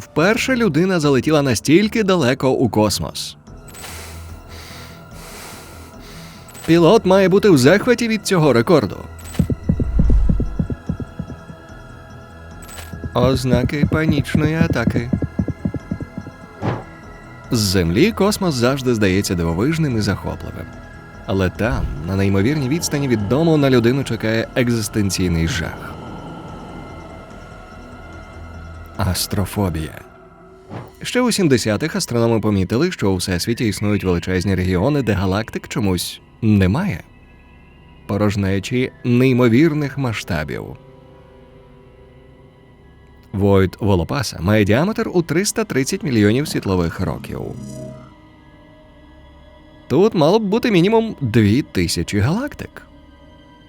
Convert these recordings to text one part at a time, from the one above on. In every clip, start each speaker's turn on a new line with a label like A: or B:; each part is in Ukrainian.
A: Вперше людина залетіла настільки далеко у космос. Пілот має бути в захваті від цього рекорду. Ознаки панічної атаки. З землі космос завжди здається дивовижним і захопливим. Але там, на неймовірній відстані від дому, на людину чекає екзистенційний жах. Астрофобія. Ще у 70-х астрономи помітили, що у всесвіті існують величезні регіони, де галактик чомусь немає. Порожнечі неймовірних масштабів. Войт Волопаса має діаметр у 330 мільйонів світлових років. Тут мало б бути мінімум 2000 галактик.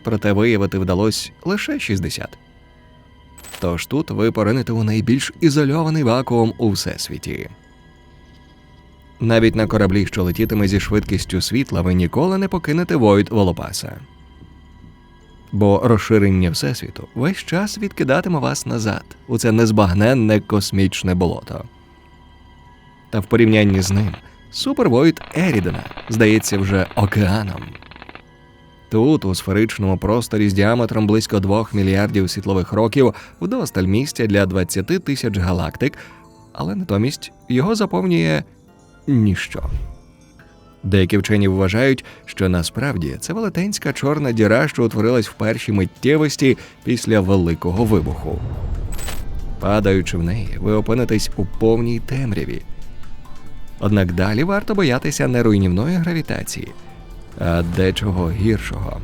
A: Проте виявити вдалося лише 60. Тож тут ви поринете у найбільш ізольований вакуум у всесвіті. Навіть на кораблі, що летітиме зі швидкістю світла, ви ніколи не покинете Войт Волопаса. Бо розширення Всесвіту весь час відкидатиме вас назад у це незбагненне космічне болото. Та в порівнянні з ним супервойт Ерідена здається вже океаном. Тут, у сферичному просторі з діаметром близько 2 мільярдів світлових років, вдосталь місця для 20 тисяч галактик, але натомість його заповнює ніщо. Деякі вчені вважають, що насправді це велетенська чорна діра, що утворилась в першій миттєвості після великого вибуху. Падаючи в неї, ви опинитесь у повній темряві. Однак далі варто боятися не руйнівної гравітації, а дечого гіршого.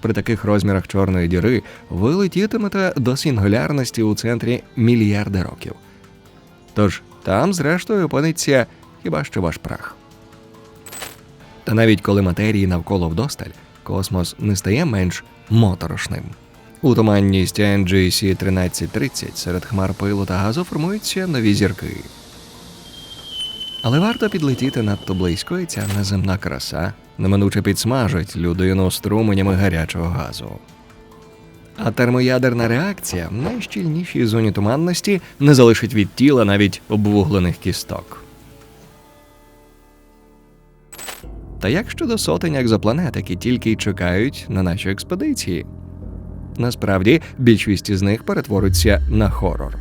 A: При таких розмірах чорної діри ви летітимете до сингулярності у центрі мільярда років. Тож там, зрештою, опиниться хіба що ваш прах. Та навіть коли матерії навколо вдосталь, космос не стає менш моторошним. У туманність NGC 1330 серед хмар пилу та газу формуються нові зірки. Але варто підлетіти надто близько, і ця неземна краса неминуче підсмажить людину струменями гарячого газу. А термоядерна реакція в найщільнішій зоні туманності не залишить від тіла навіть обвуглених кісток. Та як щодо сотень екзопланет, які тільки й чекають на наші експедиції? Насправді, більшість із них перетворються на хорор.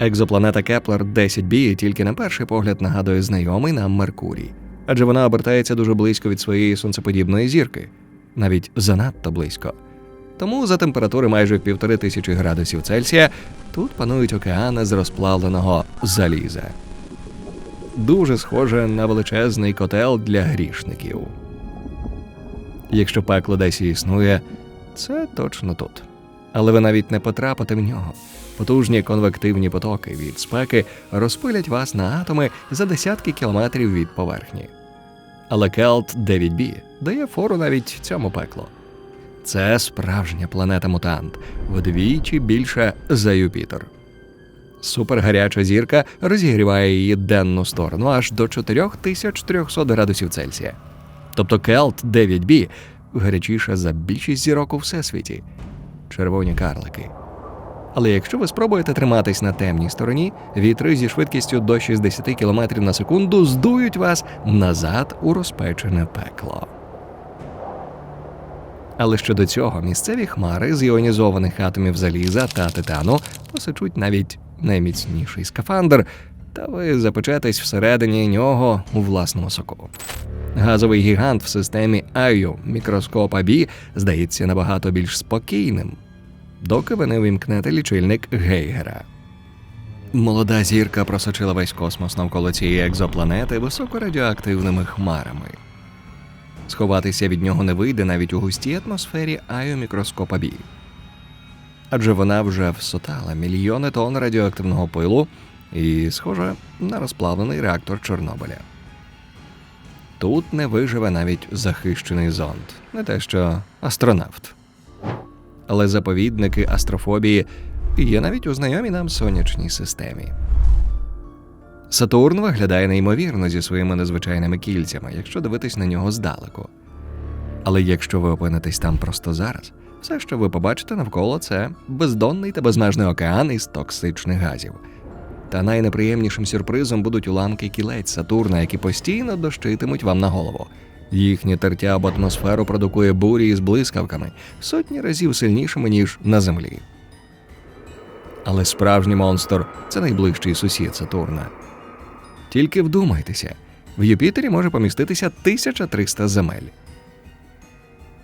A: Екзопланета Кеплер 10b тільки на перший погляд нагадує знайомий нам Меркурій, адже вона обертається дуже близько від своєї сонцеподібної зірки, навіть занадто близько. Тому за температури майже півтори тисячі градусів Цельсія тут панують океани з розплавленого заліза. Дуже схоже на величезний котел для грішників. Якщо пекло десь існує, це точно тут. Але ви навіть не потрапите в нього. Потужні конвективні потоки від спеки розпилять вас на атоми за десятки кілометрів від поверхні. Але Келт 9b дає фору навіть цьому пеклу. Це справжня планета мутант, вдвічі більша за Юпітер. Супергаряча зірка розігріває її денну сторону аж до 4300 градусів Цельсія. Тобто Келт 9b гарячіша за більшість зірок у всесвіті червоні карлики. Але якщо ви спробуєте триматись на темній стороні, вітри зі швидкістю до 60 км на секунду здують вас назад у розпечене пекло. Але щодо цього місцеві хмари з іонізованих атомів заліза та титану посичуть навіть найміцніший скафандр, та ви запечетесь всередині нього у власному соку. Газовий гігант в системі Айо мікроскопа Бі здається набагато більш спокійним, доки ви не вимкнете лічильник Гейгера. Молода зірка просочила весь космос навколо цієї екзопланети високорадіоактивними хмарами. Сховатися від нього не вийде навіть у густій атмосфері айомікроскопа Бі. Адже вона вже всотала мільйони тонн радіоактивного пилу і схожа на розплавлений реактор Чорнобиля. Тут не виживе навіть захищений зонд, не те що астронавт. Але заповідники астрофобії є навіть у знайомій нам сонячній системі. Сатурн виглядає неймовірно зі своїми незвичайними кільцями, якщо дивитись на нього здалеку. Але якщо ви опинитесь там просто зараз, все, що ви побачите навколо, це бездонний та безмежний океан із токсичних газів. Та найнеприємнішим сюрпризом будуть уламки кілець Сатурна, які постійно дощитимуть вам на голову. Їхнє тертя об атмосферу продукує бурі із блискавками сотні разів сильнішими, ніж на землі. Але справжній монстр це найближчий сусід Сатурна. Тільки вдумайтеся, в Юпітері може поміститися 1300 земель.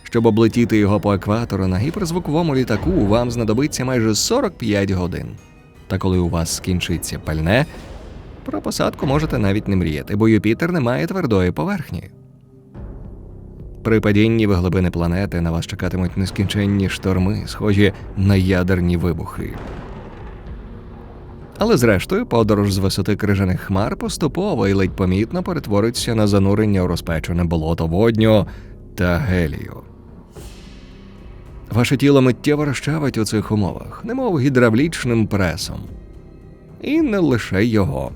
A: Щоб облетіти його по екватору на гіперзвуковому літаку, вам знадобиться майже 45 годин. Та коли у вас скінчиться пальне, про посадку можете навіть не мріяти, бо Юпітер не має твердої поверхні. При падінні в глибини планети на вас чекатимуть нескінченні шторми, схожі на ядерні вибухи. Але зрештою, подорож з висоти крижаних хмар поступово і ледь помітно перетвориться на занурення у розпечене болото водню та гелію. Ваше тіло миттєво розчавить у цих умовах, немов гідравлічним пресом. І не лише його.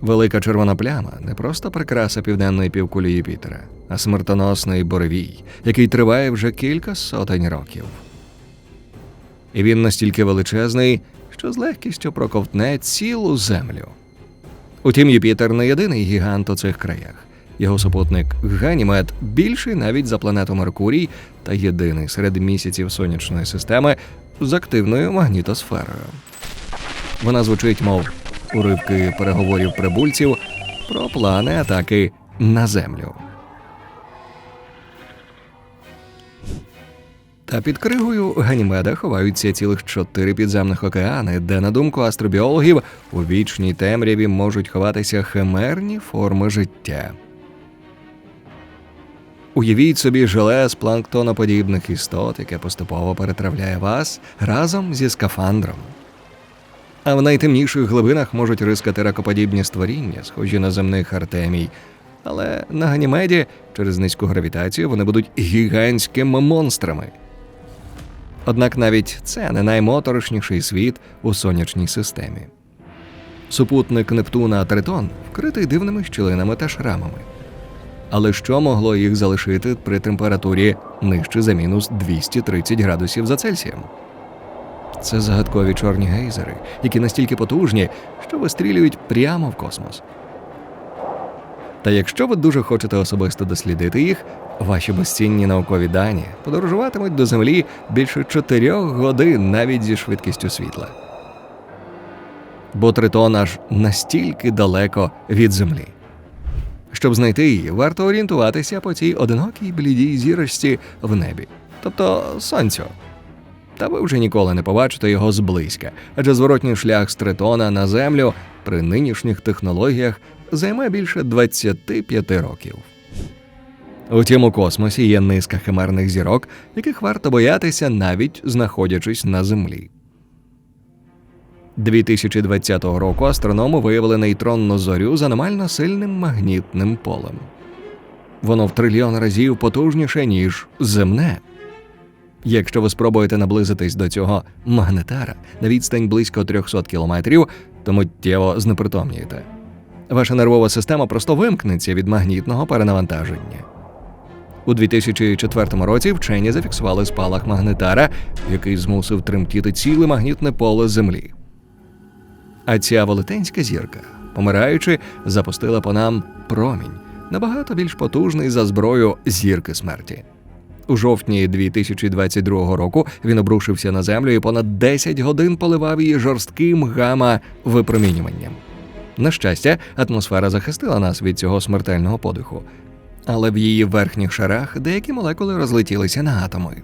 A: Велика червона пляма не просто прикраса південної півкулі Юпітера, а смертоносний буревій, який триває вже кілька сотень років. І він настільки величезний, що з легкістю проковтне цілу землю. Утім, Юпітер не єдиний гігант у цих краях. Його супутник Ганімед більший навіть за планету Меркурій та єдиний серед місяців сонячної системи з активною магнітосферою. Вона звучить, мов уривки переговорів прибульців про плани атаки на землю. Та під кригою Ганімеда ховаються цілих чотири підземних океани, де, на думку астробіологів, у вічній темряві можуть ховатися химерні форми життя. Уявіть собі желе з планктоноподібних істот, яке поступово перетравляє вас разом зі скафандром. А в найтемніших глибинах можуть рискати ракоподібні створіння, схожі на земних артемій. Але на Ганімеді через низьку гравітацію вони будуть гігантськими монстрами. Однак навіть це не наймоторошніший світ у сонячній системі. Супутник Нептуна Тритон вкритий дивними щілинами та шрамами. Але що могло їх залишити при температурі нижче за мінус 230 градусів за Цельсієм? Це загадкові чорні гейзери, які настільки потужні, що вистрілюють прямо в космос. Та якщо ви дуже хочете особисто дослідити їх, ваші безцінні наукові дані подорожуватимуть до Землі більше чотирьох годин навіть зі швидкістю світла. Бо Тритон аж настільки далеко від Землі. Щоб знайти її, варто орієнтуватися по цій одинокій блідій зірочці в небі, тобто сонцю. Та ви вже ніколи не побачите його зблизька, адже зворотній шлях з Тритона на Землю при нинішніх технологіях займе більше 25 років. Утім, у космосі є низка химерних зірок, яких варто боятися, навіть знаходячись на Землі. 2020 року астрономи виявили нейтронну зорю з аномально сильним магнітним полем. Воно в трильйон разів потужніше, ніж земне. Якщо ви спробуєте наблизитись до цього магнетара на відстань близько 300 кілометрів, то миттєво знепритомнієте. Ваша нервова система просто вимкнеться від магнітного перенавантаження. У 2004 році вчені зафіксували спалах магнетара, який змусив тремтіти ціле магнітне поле Землі. А ця велетенська зірка, помираючи, запустила по нам промінь, набагато більш потужний за зброю зірки смерті. У жовтні 2022 року він обрушився на землю і понад 10 годин поливав її жорстким гама випромінюванням. На щастя, атмосфера захистила нас від цього смертельного подиху, але в її верхніх шарах деякі молекули розлетілися на атоми.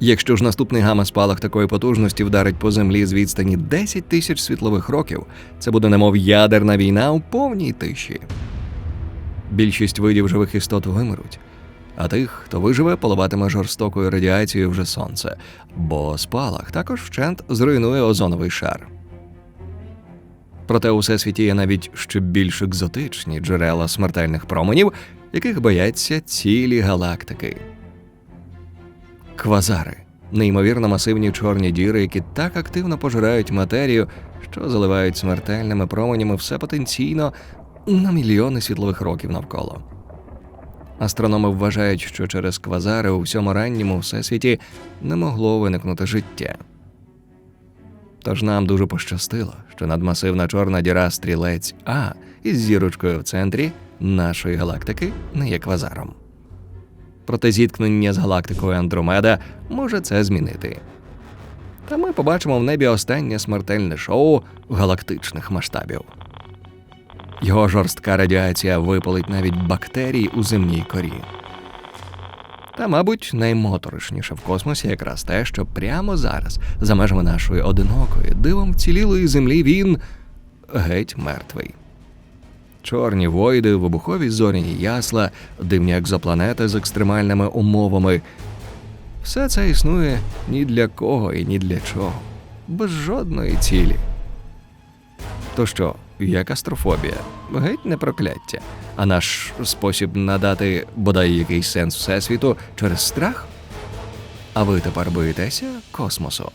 A: Якщо ж наступний гама-спалах такої потужності вдарить по землі з відстані 10 тисяч світлових років, це буде немов ядерна війна у повній тиші. Більшість видів живих істот вимруть, а тих, хто виживе, поливатиме жорстокою радіацією вже сонце, бо спалах також вщент зруйнує озоновий шар. Проте у всесвіті є навіть ще більш екзотичні джерела смертельних променів, яких бояться цілі галактики. Квазари неймовірно масивні чорні діри, які так активно пожирають матерію, що заливають смертельними променями все потенційно на мільйони світлових років навколо. Астрономи вважають, що через квазари у всьому ранньому всесвіті не могло виникнути життя. Тож нам дуже пощастило, що надмасивна чорна діра стрілець А із зірочкою в центрі нашої галактики не є квазаром. Проте зіткнення з галактикою Андромеда може це змінити. Та ми побачимо в небі останнє смертельне шоу галактичних масштабів. Його жорстка радіація випалить навіть бактерії у земній корі. Та, мабуть, наймоторошніше в космосі якраз те, що прямо зараз, за межами нашої одинокої, дивом вцілілої землі, він геть мертвий. Чорні войди, вибухові зоряні ясла, дивні екзопланети з екстремальними умовами. Все це існує ні для кого і ні для чого, без жодної цілі. То що, як астрофобія? Геть не прокляття, а наш спосіб надати бодай якийсь сенс всесвіту через страх? А ви тепер боїтеся космосу?